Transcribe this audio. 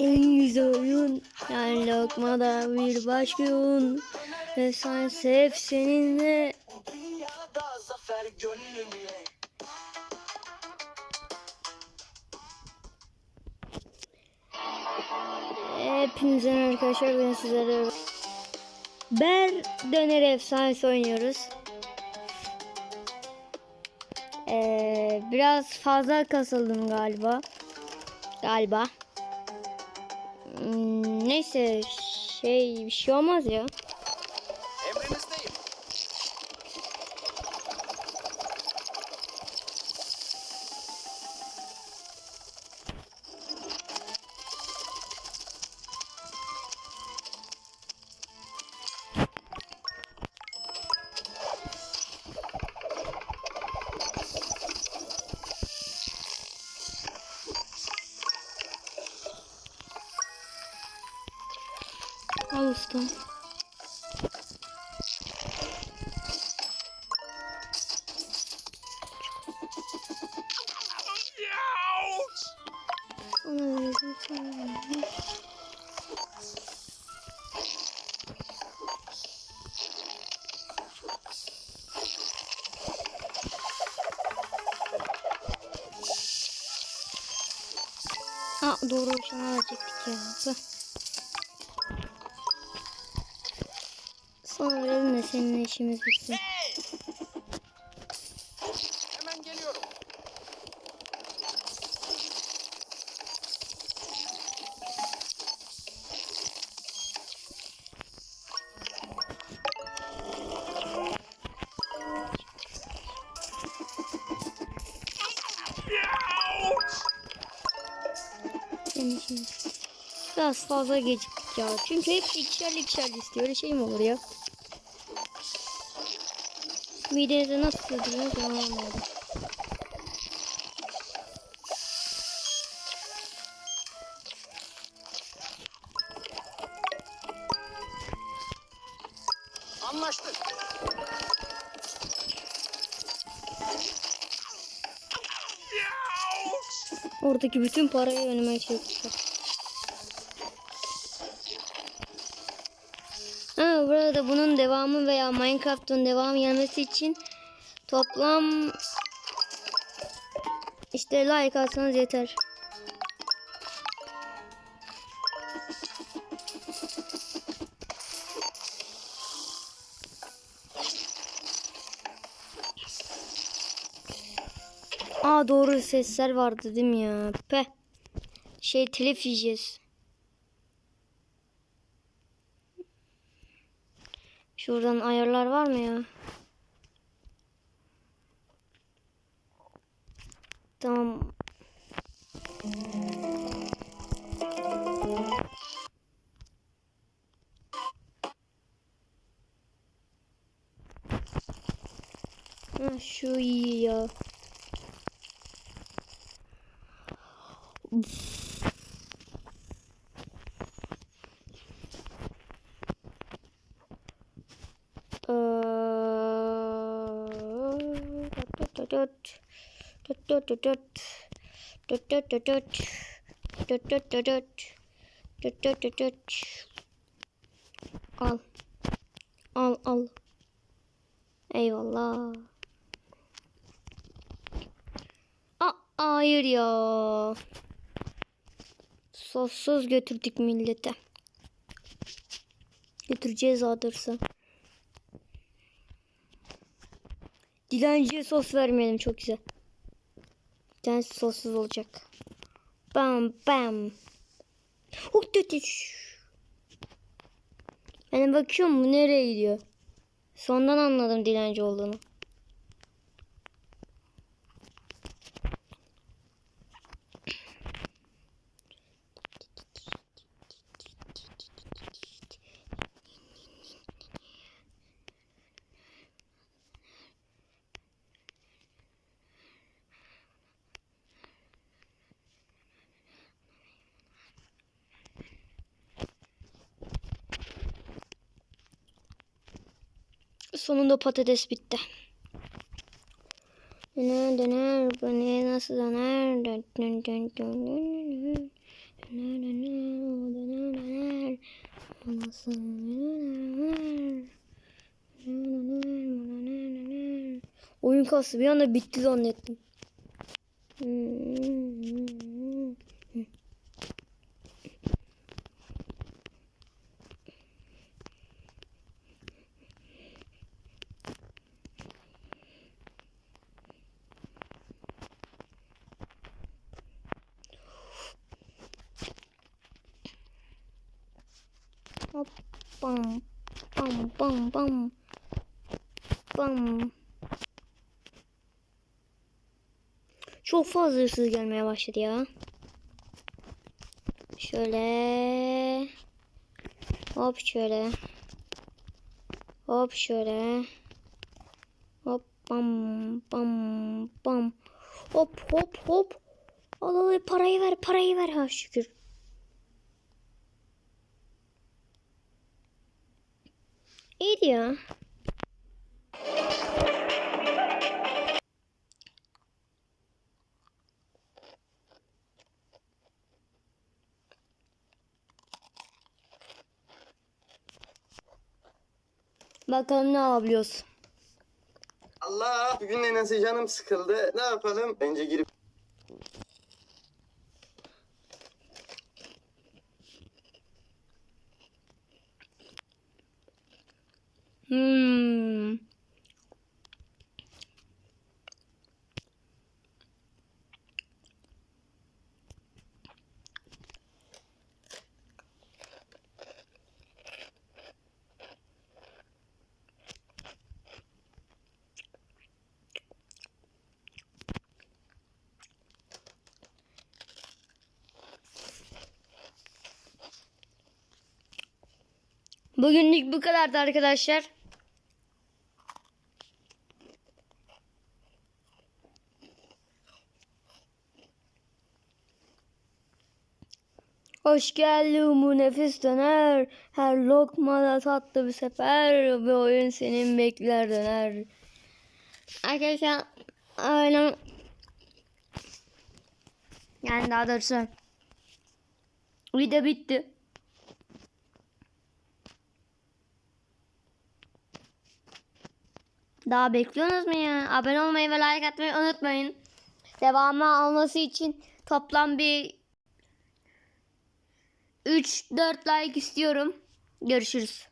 En güzel oyun. Yani lokmada bir başka oyun. Ve sen sev seninle. Merhaba arkadaşlar ben sizlere Ber Döner Efsanesi oynuyoruz. Ee, Biraz fazla kasıldım galiba. Galiba Neyse şey bir şey olmaz ya Usta Sana verdim sana. Aa doğru sana verecektik ya. Sana verelim de seninle işimiz bitsin. Hemen geliyorum. Senin bitsin. Biraz fazla geciktik ya. Çünkü hepsi ikişerli ikişerli istiyor. Öyle şey mi olur ya? Midenize nasıl sığdırıyorsunuz anlamadım. Anlaştık. Oradaki bütün parayı önüme çektiler. Ha burada bunun devamı veya Minecraft'ın devamı gelmesi için toplam işte like atsanız yeter. Aa doğru sesler vardı değil mi ya? Pe. Şey telif yiyeceğiz. Şuradan ayarlar var mı ya? Tamam. Ha, şu iyi ya. Al. Al al. Eyvallah. Aa, hayır ya. Sossuz götürdük millete. Götüreceğiz adırsa. Dilenciye sos vermeyelim çok güzel. Bir tanesi sossuz olacak. Bam bam. Ben de bakıyorum bu nereye gidiyor. Sondan anladım dilenci olduğunu. Sonunda patates bitti. Döner döner bu ne nasıl döner dön dön dön dön dön dön. Oyun kası bir anda bitti zannettim. Hop bam bam bam bam bam. Çok fazla hırsız gelmeye başladı ya. Şöyle. Hop şöyle. Hop şöyle. Hop bam bam bam. Hop hop hop. Al al parayı ver parayı ver ha şükür. Ya. Bakalım ne yapabiliyoruz. Allah bugün nasıl canım sıkıldı. Ne yapalım? Bence girip Hmm. Bugünlük bu kadardı arkadaşlar. Hoş geldin bu nefis döner. Her lokmada tatlı bir sefer. Bir oyun senin bekler döner. Arkadaşlar öyle yani daha doğrusu video bitti. Daha bekliyorsunuz mu ya? Abone olmayı ve like atmayı unutmayın. Devamı alması için toplam bir 3-4 like istiyorum. Görüşürüz.